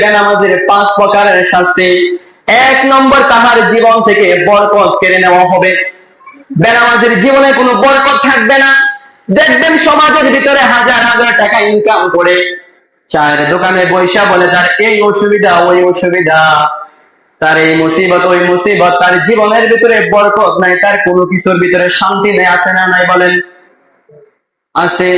বেনামাজের পাঁচ প্রকারের শাস্তি। এক নম্বর, তাহার জীবন থেকে বরকত কেড়ে নেওয়া হবে। বেনামাজের জীবনে কোনো বরকত থাকবে না। দেখবেন সমাজের ভিতরে হাজার হাজার টাকা ইনকাম করে। চায়ের দোকানে বৈশা বলে, তার এই অসুবিধা, ওই অসুবিধা। তার এই মুসিবত, ওই মুসিবত। তার জীবনের ভিতরে বরকত নাই, তার কোনো কিছুর ভিতরে শান্তি নেই, আছে না নাই বলেন। আছে।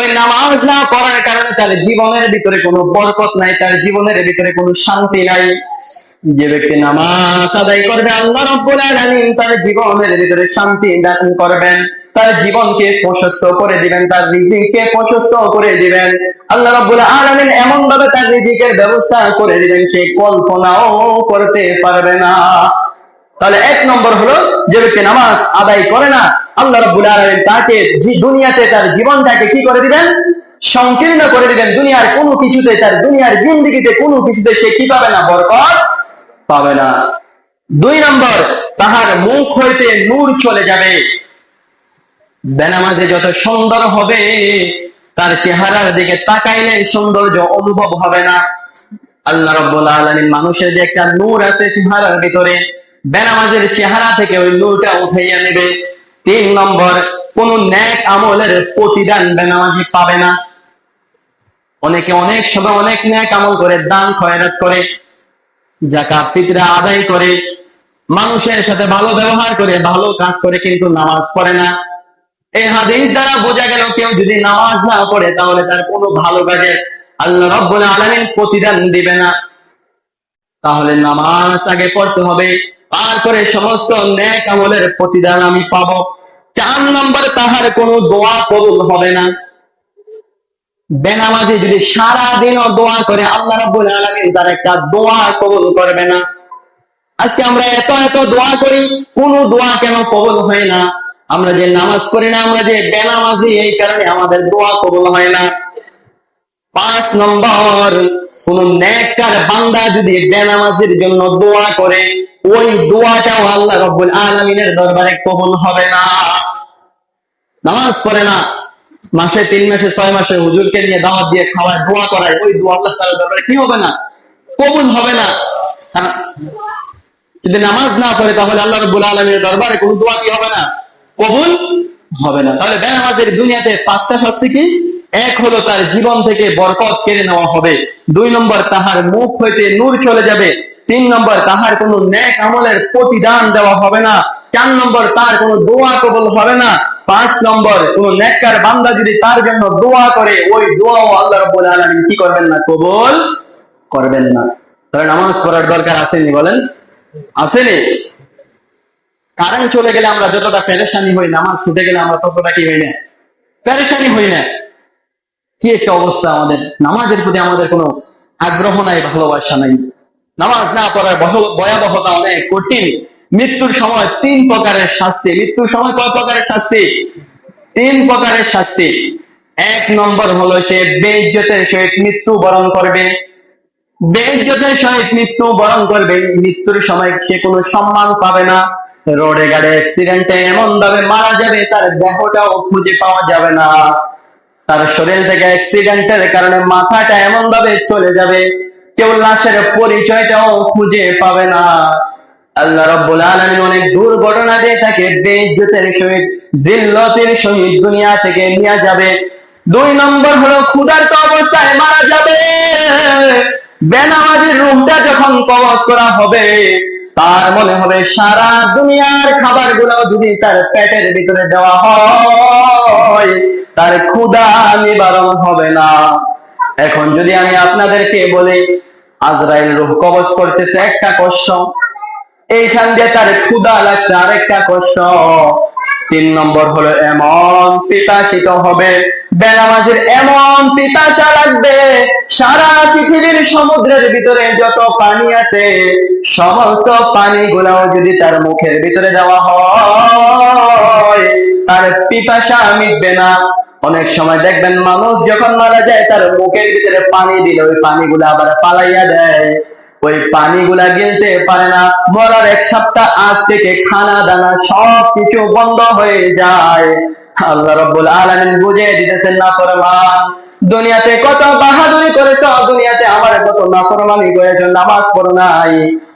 ওই নামাজ না পড়ার কারণে তার জীবনের ভিতরে কোনো বরকত নাই, তার জীবনের ভিতরে কোনো শান্তি নাই। যে ব্যক্তি নামাজ আদায় করবে, আল্লাহ রব্বুল আলামিন তার জীবনের ভিতরে শান্তি দান করবেন। তার জীবনকে প্রশস্ত করে দিবেন, তার রিজিককে প্রশস্ত করে দিবেন। আল্লাহ রাব্বুল আলামিন এমন ভাবে তার রিজিকের ব্যবস্থা করে দিবেন, সে কল্পনাও করতে পারবে না। তাহলে এক নম্বর হলো, যে ব্যক্তি নামাজ আদায় করে না, আল্লাহ রাব্বুল আলামিন তাকে দুনিয়াতে তার জীবনটাকে কি করে দিবেন? সংকীর্ণ করে দিবেন। দুনিয়ার কোনো কিছুতে, তার দুনিয়ার জিন্দিগিতে কোনো কিছুতে সে কি পাবে না? বরকত পাবে না। দুই নম্বর, তাহার মুখ হইতে নূর চলে যাবে। বেনামাজে যত সুন্দর হবে, তার চেহারার দিকে তাকাইলে সৌন্দর্য অনুভব হবে না। আল্লাহ রব্বুল আলামিন মানুষের যে একটা নূর আছে, চেহারার ভিতরে বেনামাজের চেহারা থেকে ওই নূরটা উঠাইয়া নেবে। তিন নম্বর, কোন ন্যাক আমলের প্রতিদান বেনামাজি পাবে না। অনেকে অনেক সময় অনেক ন্যাক আমল করে, দান, খয়রাত করে জাকাত ফিতরা আদায় করে, মানুষের সাথে ভালো ব্যবহার করে, ভালো কাজ করে কিন্তু নামাজ পড়ে না। এই হাদিস দ্বারা বোঝা গেল, কেউ যদি নামাজ না পড়ে, তাহলে তার কোনো ভালো কাজে আল্লাহ রব্বুল আলামিন প্রতিদান দিবে না। তাহলে নামাজ আগে পড়তে হবে। তারপরে সমস্ত ন্যাক আমলের প্রতিদান আমি পাবো। চার নম্বর তাহার কোনো দোয়া কবুল হবে না। বেনামাজি যদি সারা দিনও দোয়া করে, আল্লাহ রাব্বুল আলামিন তার একটা দোয়া কবুল করবে না। আজকে আমরা এত এত দোয়া করি, কোন দোয়া কেন কবুল হয় না? আমরা যে নামাজ পড়ি না, আমরা যে বেনামাজি, এই কারণে আমাদের দোয়া কবুল হয় না। পাঁচ নম্বর কোন নেককার বান্দা যদি বেনামাজির জন্য দোয়া করে, ওই দোয়াটাও আল্লাহ রব্বুল আলামিনের দরবারে কবুল হবে না। নামাজ পড়ে না। মাসে তিন মাসে ছয় মাসে হুজুরকে নিয়ে দাওয়াত দিয়ে খাওয়ায়, দোয়া করায়, ওই দোয়া আল্লাহ তাআলার দরবারে কি হবে না? কবুল হবে না। হ্যাঁ? যদি নামাজ না পড়ে, তাহলে আল্লাহ রব্বুল আলামিনের দরবারে কোনো দোয়া কি হবে না? কবুল হবে না। তাহলে বেনামাজের দুনিয়াতে পাঁচটা শাস্তি কি? এক হলো তার জীবন থেকে বরকত কেড়ে নেওয়া হবে। দুই নম্বর, তাহার মুখ হইতে নূর চলে যাবে। তিন নম্বর, তাহার কোনো ন্যাক আমলের প্রতিদান দেওয়া হবে না। চার নম্বর, তার কোনো দোয়া কবুল হবে না। পাঁচ নম্বর, কোন নেককার বান্দা যদি তার জন্য দোয়া করে, ওই দোয়াও আল্লাহ রাব্বুল আলামিন কি করবেন না? কবুল করবেন না। তাহলে নামাজ পড়ার দরকার আসেনি বলেন? আসেনি? কারেন্ট চলে গেলে আমরা যতটা পেরেশানি হই, নামাজ ছুটে গেলে আমরা ততটা কি হই না? পেরেশানি হই না। কি একটা অবস্থা আমাদের? নামাজের প্রতি আমাদের কোনো আগ্রহ নাই, ভালোবাসা নাই। নামাজ না পড়ার ভয়াবহতা অনেক কঠিন। মৃত্যুর সময় তিন প্রকারের শাস্তি। মৃত্যুর সময় কয় প্রকারের শাস্তি? তিন প্রকারের শাস্তি। এক নম্বর হলো সে বেইজ্জতের সহিত মৃত্যু বরণ করবে। বেইজ্জতের সহিত মৃত্যু বরণ করবে। মৃত্যুর সময় সে কোনো সম্মান পাবে না। রোডে গাড়ি অ্যাক্সিডেন্টে এমন ভাবে মারা যাবে, তার দেহটাও খুঁজে পাওয়া যাবে না। তার শরীর থেকে অ্যাক্সিডেন্টের কারণে মাথাটা এমন ভাবে চলে যাবে, কেউ লাশের পরিচয়টাও খুঁজে পাবে না। আল্লাহ রব্বুল আলামিন অনেক দুর্ঘটনা দিয়ে তাকে বেইজ্জতের সহিত, জিল্লতের সহিত দুনিয়া থেকে নিয়ে যাবে। দুই নম্বর হলো ক্ষুধার্ত অবস্থায় মারা যাবে। বেনামাজির রুমটা যখন কবজ করা হবে, তার মনে হবে সারা দুনিয়ার খাবারগুলো যদি তার পেটের ভিতরে দেওয়া হয়। তার ক্ষুধা নিবারণ হবে না। এখন যদি আমি আপনাদেরকে বলি, আজরাইল রূহ কবজ করতেছে একটা কষ্ট, এইখান দিয়ে তার ক্ষুধা লাগছে আরেকটা কষ্ট। তিন নম্বর হলো এমন পিপাসিত হবে, বেনামাজির এমন পিপাসা লাগবে, সারা পৃথিবীর সমুদ্রের ভিতরে যত পানি আছে, সমস্ত পানি গুলাও যদি তার মুখের ভিতরে দেওয়া হয় তার পিপাসা মিটবে না। অনেক সময় দেখবেন মানুষ যখন মারা যায়, তার মুখের ভিতরে পানি দিলে ওই পানিগুলো আবার পালাইয়া দেয়। ওই পানিগুলা গিলতে পারে না। মরার এক সপ্তাহ আগ থেকে খানা দানা সব কিছু বন্ধ হয়ে যায়। আল্লাহ রব্বুল আলামিন বুঝিয়ে দিতেছেন না ফরমান দুনিয়াতে কত বাহাদুরি করেছ, দুনিয়াতে আমার কত নাফরমানি করেছ, নামাজ পড়ো নাই।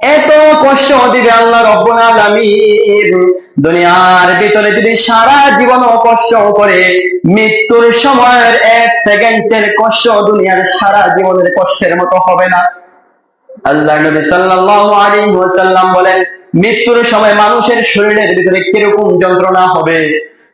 এত কষ্ট দিবে আল্লাহ রব্বুল আলামিন। দুনিয়ার ভিতরে যদি সারা জীবন কষ্ট করে, মৃত্যুর সময়ের এক সেকেন্ডের কষ্ট দুনিয়ার সারা জীবনের কষ্টের মতো হবে না। আল্লাহ নবী সাল্লাল্লাহু আলাইহি ওয়াসাল্লাম বলেন, মৃত্যুর সময় মানুষের শরীরের ভিতরে কীরকম যন্ত্রণা হবে?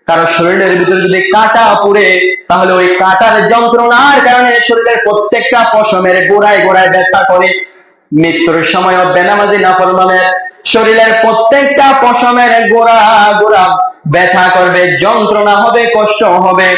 কারও শরীরের ভিতরে যদি কাটা পুড়ে, তাহলে ওই কাটার যন্ত্রণার কারণে শরীরের প্রত্যেকটা পশমের গোড়ায় গোড়ায় ব্যথা করে। মৃত্যুর সময় বেনামাজি নাফরমানের শরীরের প্রত্যেকটা পশমের গোড়া গোড়া ব্যথা করবে, যন্ত্রণা হবে, কষ্ট হবে।